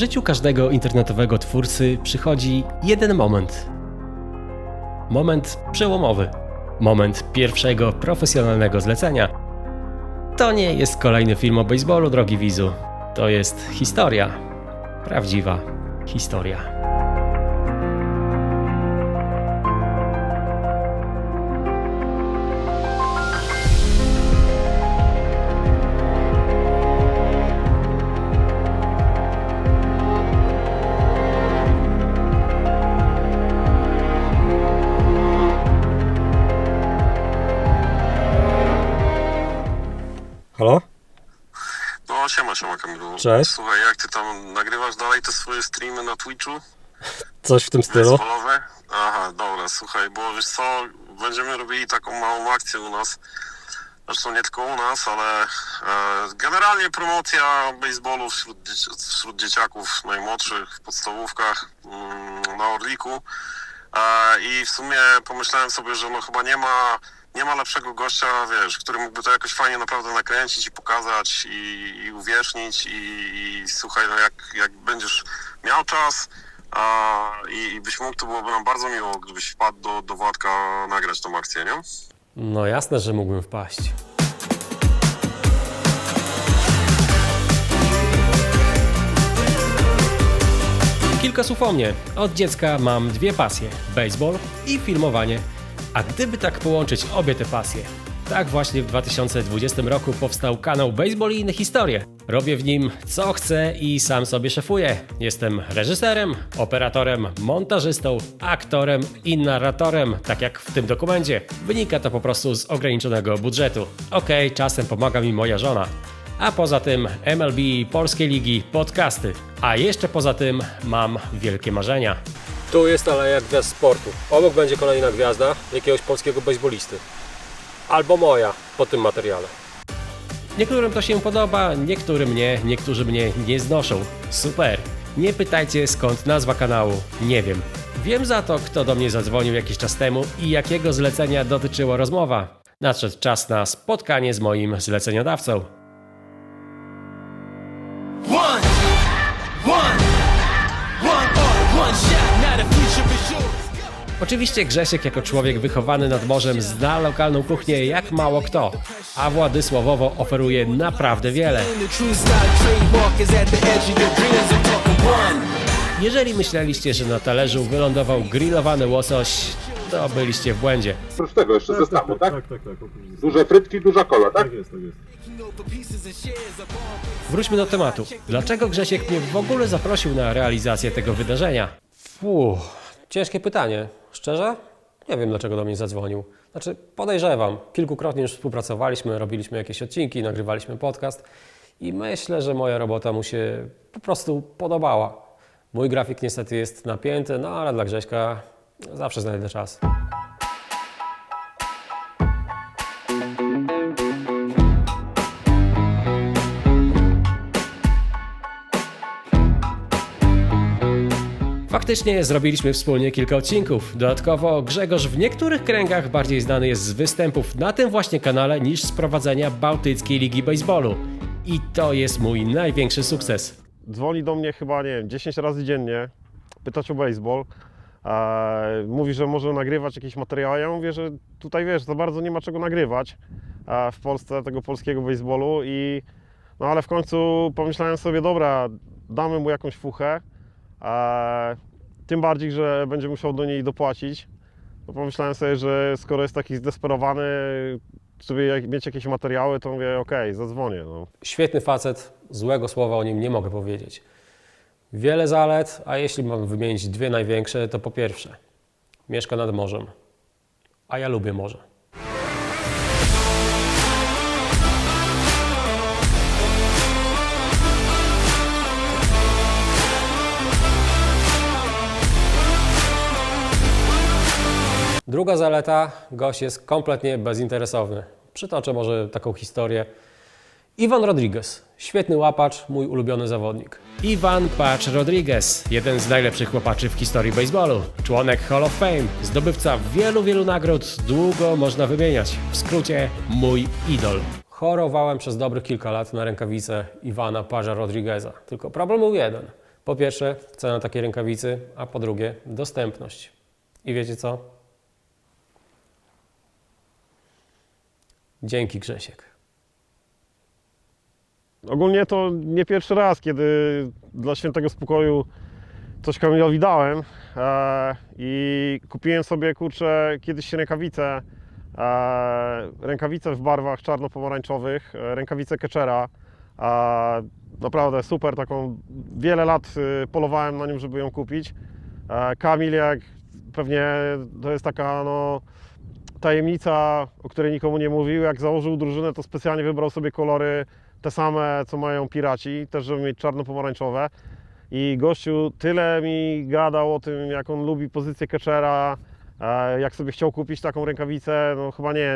życiu każdego internetowego twórcy przychodzi jeden moment. Moment przełomowy. Moment pierwszego profesjonalnego zlecenia. To nie jest kolejny film o baseballu, drogi widzu. To jest historia. Prawdziwa historia. Halo? No siema, siema Kamilu. Cześć. Słuchaj, jak ty tam nagrywasz dalej te swoje streamy na Twitchu? Coś w tym stylu? Basebalowe? Aha, dobra, słuchaj, bo wiesz co, będziemy robili taką małą akcję u nas. Zresztą nie tylko u nas, ale e, generalnie promocja baseballu wśród, dzieci- wśród dzieciaków najmłodszych w podstawówkach mm, na Orliku. E, I w sumie pomyślałem sobie, że no chyba nie ma, nie ma lepszego gościa, wiesz, który mógłby to jakoś fajnie naprawdę nakręcić i pokazać i, i uwiecznić i, i słuchaj, no jak, jak będziesz miał czas a, i, i byś mógł, to byłoby nam bardzo miło, gdybyś wpadł do, do Władka nagrać tą akcję, nie? No jasne, że mógłbym wpaść. Kilka słów o mnie. Od dziecka mam dwie pasje: baseball i filmowanie. A gdyby tak połączyć obie te pasje? Tak właśnie w 2020 roku powstał kanał Baseball i inne historie. Robię w nim co chcę i sam sobie szefuję. Jestem reżyserem, operatorem, montażystą, aktorem i narratorem, tak jak w tym dokumencie. Wynika to po prostu z ograniczonego budżetu. Okej, czasem pomaga mi moja żona. A poza tym MLB, Polskie Ligi, podcasty. A jeszcze poza tym mam wielkie marzenia. Tu jest aleja gwiazd sportu. Obok będzie kolejna gwiazda jakiegoś polskiego baseballisty. Albo moja po tym materiale. Niektórym to się podoba, niektórym nie, niektórzy mnie nie znoszą. Super. Nie pytajcie skąd nazwa kanału, nie wiem. Wiem za to, kto do mnie zadzwonił jakiś czas temu i jakiego zlecenia dotyczyła rozmowa. Nadszedł czas na spotkanie z moim zleceniodawcą. Oczywiście Grzesiek jako człowiek wychowany nad morzem zna lokalną kuchnię jak mało kto, a Władysławowo oferuje naprawdę wiele. Jeżeli myśleliście, że na talerzu wylądował grillowany łosoś, to byliście w błędzie. Oprócz tego jeszcze zestawu, tak? Tak, tak, tak. oprócz- Duże frytki, duża kola, tak? Tak jest, tak jest. Wróćmy do tematu. Dlaczego Grzesiek mnie w ogóle zaprosił na realizację tego wydarzenia? Fuh, ciężkie pytanie. Szczerze? Nie wiem, dlaczego do mnie zadzwonił. Znaczy, podejrzewam. Kilkukrotnie już współpracowaliśmy, robiliśmy jakieś odcinki, nagrywaliśmy podcast i myślę, że moja robota mu się po prostu podobała. Mój grafik niestety jest napięty, no ale dla Grześka zawsze znajdę czas. Faktycznie zrobiliśmy wspólnie kilka odcinków. Dodatkowo Grzegorz w niektórych kręgach bardziej znany jest z występów na tym właśnie kanale niż z prowadzenia Bałtyckiej Ligi Baseballu. I to jest mój największy sukces. Dzwoni do mnie chyba, nie wiem, 10 razy dziennie, pytać o baseball. E, mówi, że może nagrywać jakieś materiały. Ja mówię, że tutaj wiesz, za bardzo nie ma czego nagrywać e, w Polsce tego polskiego baseballu i no ale w końcu pomyślałem sobie, dobra, damy mu jakąś fuchę. Tym bardziej, że będzie musiał do niej dopłacić. Pomyślałem sobie, że skoro jest taki zdesperowany, żeby mieć jakieś materiały, to mówię, okej, zadzwonię. No. Świetny facet, złego słowa o nim nie mogę powiedzieć. Wiele zalet, a jeśli mam wymienić dwie największe, to po pierwsze, mieszka nad morzem, a ja lubię morze. Druga zaleta, gość jest kompletnie bezinteresowny. Przytoczę może taką historię. Iwan Rodriguez, świetny łapacz, mój ulubiony zawodnik. Iwan Pacz Rodriguez, jeden z najlepszych łapaczy w historii baseballu. Członek Hall of Fame, zdobywca wielu, wielu nagród, długo można wymieniać. W skrócie, mój idol. Chorowałem przez dobrych kilka lat na rękawice Iwana Parza Rodrigueza. Tylko problem był jeden. Po pierwsze, cena takiej rękawicy, a po drugie, dostępność. I wiecie co? Dzięki Grzesiek. Ogólnie to nie pierwszy raz, kiedy dla świętego spokoju coś Kamilowi dałem e, i kupiłem sobie, kurczę, kiedyś rękawice, e, rękawice w barwach czarno-pomarańczowych, e, rękawice Ketchera. E, naprawdę super, taką wiele lat y, polowałem na nią, żeby ją kupić. E, Kamil, jak pewnie to jest taka no, tajemnica, o której nikomu nie mówił, jak założył drużynę, to specjalnie wybrał sobie kolory te same, co mają piraci, też żeby mieć czarno-pomarańczowe. I gościu tyle mi gadał o tym, jak on lubi pozycję catchera, e, jak sobie chciał kupić taką rękawicę, no chyba nie,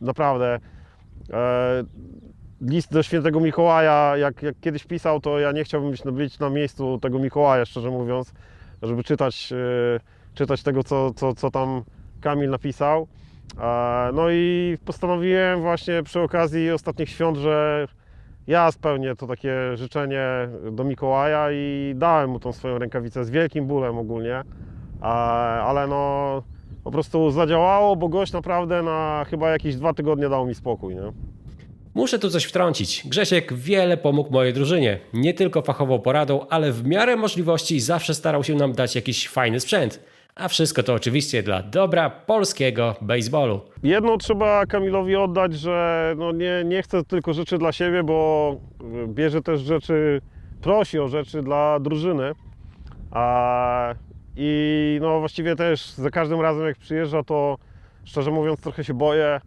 naprawdę. E, List do świętego Mikołaja, jak, jak kiedyś pisał, to ja nie chciałbym być, być na miejscu tego Mikołaja, szczerze mówiąc, żeby czytać, e, czytać tego, co, co, co tam Kamil napisał. E, No i postanowiłem właśnie przy okazji ostatnich świąt, że ja spełnię to takie życzenie do Mikołaja i dałem mu tą swoją rękawicę z wielkim bólem ogólnie, E, ale no po prostu zadziałało, bo gość naprawdę na chyba jakieś dwa tygodnie dał mi spokój, nie? Muszę tu coś wtrącić. Grzesiek wiele pomógł mojej drużynie. Nie tylko fachową poradą, ale w miarę możliwości zawsze starał się nam dać jakiś fajny sprzęt. A wszystko to oczywiście dla dobra polskiego baseballu. Jedno trzeba Kamilowi oddać, że no nie, nie chce tylko rzeczy dla siebie, bo bierze też rzeczy, prosi o rzeczy dla drużyny. A, I no właściwie też za każdym razem jak przyjeżdża, to szczerze mówiąc trochę się boję.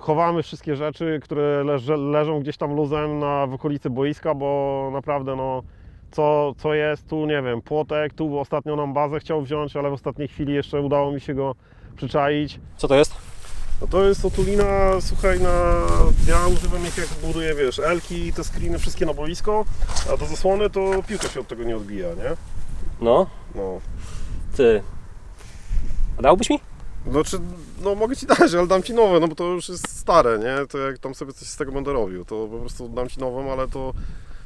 Chowamy wszystkie rzeczy, które leże, leżą gdzieś tam luzem na, w okolicy boiska, bo naprawdę no, co, co jest tu, nie wiem, płotek, tu ostatnio nam bazę chciał wziąć, ale w ostatniej chwili jeszcze udało mi się go przyczaić. Co to jest? No to jest otulina, słuchaj, na... ja używam ich jak buduję, wiesz, elki, te screeny wszystkie na boisko, a do zasłony to piłka się od tego nie odbija, nie? No, No. ty. A dałbyś mi? Znaczy, no mogę Ci dać, ale dam Ci nowe, no bo to już jest stare, nie? To jak tam sobie coś z tego będę robił, to po prostu dam Ci nową, ale to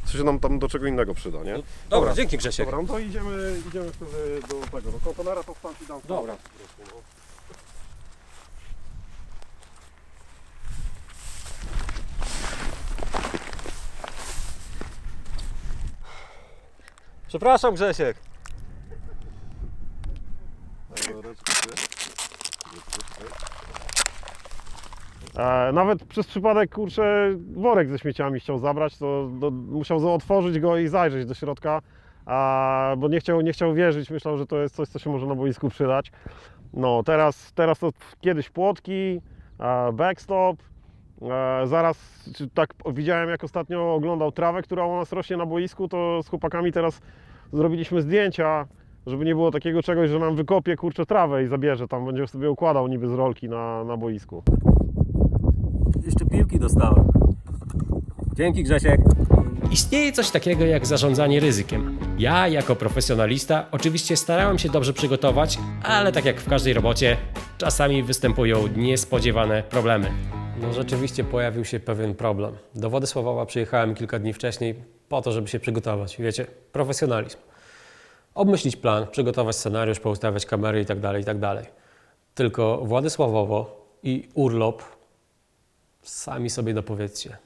coś się nam tam do czego innego przyda, nie? Dobra, Dobra. dzięki Grzesiek. Dobra, no to idziemy, idziemy wtedy do tego, do kontenera, to Ci dam. Dobra. Przepraszam Grzesiek. E, nawet przez przypadek, kurczę, worek ze śmieciami chciał zabrać, to do, musiał otworzyć go i zajrzeć do środka, a, bo nie chciał, nie chciał wierzyć, myślał, że to jest coś, co się może na boisku przydać. No, teraz, teraz to kiedyś płotki, backstop, zaraz, tak widziałem, jak ostatnio oglądał trawę, która u nas rośnie na boisku, to z chłopakami teraz zrobiliśmy zdjęcia, żeby nie było takiego czegoś, że nam wykopie, kurczę, trawę i zabierze tam, będzie sobie układał niby z rolki na, na boisku. Jeszcze piłki dostałem. Dzięki Grzesiek. Istnieje coś takiego jak zarządzanie ryzykiem. Ja, jako profesjonalista, oczywiście starałem się dobrze przygotować, ale tak jak w każdej robocie, czasami występują niespodziewane problemy. No rzeczywiście pojawił się pewien problem. Do Władysławowa przyjechałem kilka dni wcześniej po to, żeby się przygotować. Wiecie, profesjonalizm. Obmyślić plan, przygotować scenariusz, poustawiać kamery itd., itd. Tylko Władysławowo i urlop sami sobie dopowiedzcie.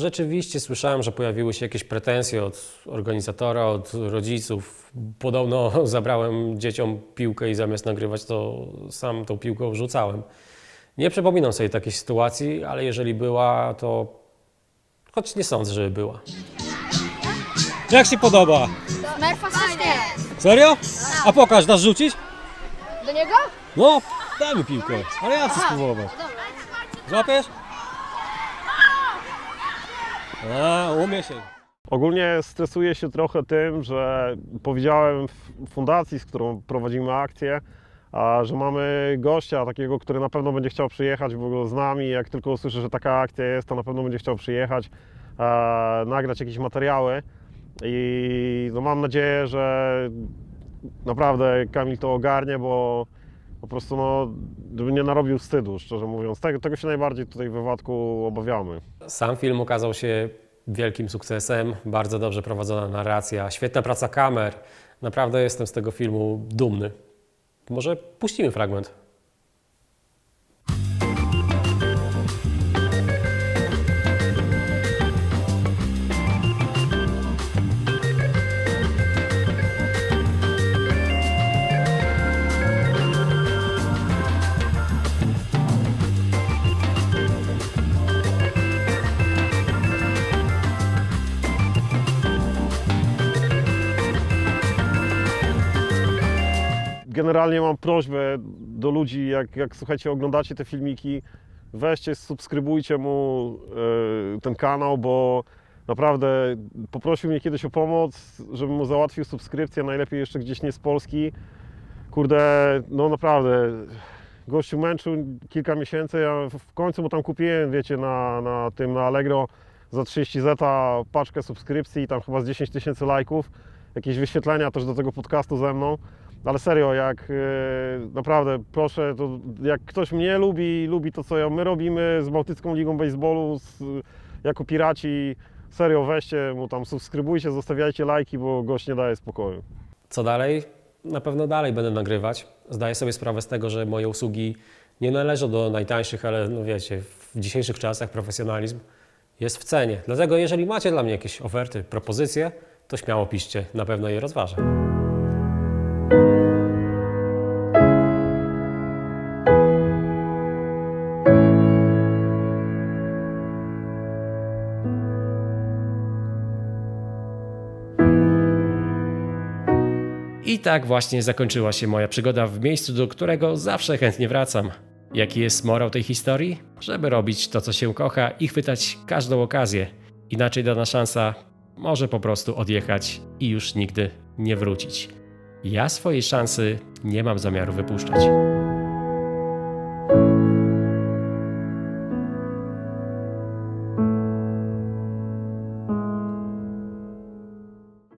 Rzeczywiście słyszałem, że pojawiły się jakieś pretensje od organizatora, od rodziców. Podobno zabrałem dzieciom piłkę i zamiast nagrywać, to sam tą piłką rzucałem. Nie przypominam sobie takiej sytuacji, ale jeżeli była, to choć nie sądzę, żeby była. Jak się podoba? Merfa fajnie. Serio? A pokaż, dasz rzucić? Do niego? No, daj mi piłkę, ale ja chcę spróbować. Złapiesz? A, umie się. Ogólnie stresuję się trochę tym, że powiedziałem w fundacji, z którą prowadzimy akcję, a, że mamy gościa takiego, który na pewno będzie chciał przyjechać, bo go znam i jak tylko usłyszy, że taka akcja jest, to na pewno będzie chciał przyjechać, a, nagrać jakieś materiały. I no mam nadzieję, że naprawdę Kamil to ogarnie, bo po prostu no, żeby nie narobił wstydu, szczerze mówiąc. Tego, tego się najbardziej tutaj w wypadku obawiamy. Sam film okazał się wielkim sukcesem, bardzo dobrze prowadzona narracja, świetna praca kamer. Naprawdę jestem z tego filmu dumny. Może puścimy fragment. Generalnie mam prośbę do ludzi, jak, jak słuchajcie, oglądacie te filmiki, weźcie, subskrybujcie mu e, ten kanał, bo naprawdę poprosił mnie kiedyś o pomoc, żebym mu załatwił subskrypcję, najlepiej jeszcze gdzieś nie z Polski. Kurde, no naprawdę, gościu męczył kilka miesięcy, ja w końcu mu tam kupiłem, wiecie, na, na tym, na Allegro za 30 zeta paczkę subskrypcji i tam chyba z 10 tysięcy lajków, jakieś wyświetlenia też do tego podcastu ze mną. Ale serio, jak e, naprawdę proszę, to jak ktoś mnie lubi, lubi to co my robimy z Bałtycką Ligą Baseballu, z, jako piraci, serio weźcie mu tam, subskrybujcie, zostawiajcie lajki, bo gość nie daje spokoju. Co dalej? Na pewno dalej będę nagrywać. Zdaję sobie sprawę z tego, że moje usługi nie należą do najtańszych, ale no wiecie, w dzisiejszych czasach profesjonalizm jest w cenie. Dlatego jeżeli macie dla mnie jakieś oferty, propozycje, to śmiało piszcie, na pewno je rozważę. Tak właśnie zakończyła się moja przygoda w miejscu, do którego zawsze chętnie wracam. Jaki jest morał tej historii? Żeby robić to, co się kocha i chwytać każdą okazję. Inaczej dana szansa może po prostu odjechać i już nigdy nie wrócić. Ja swojej szansy nie mam zamiaru wypuszczać.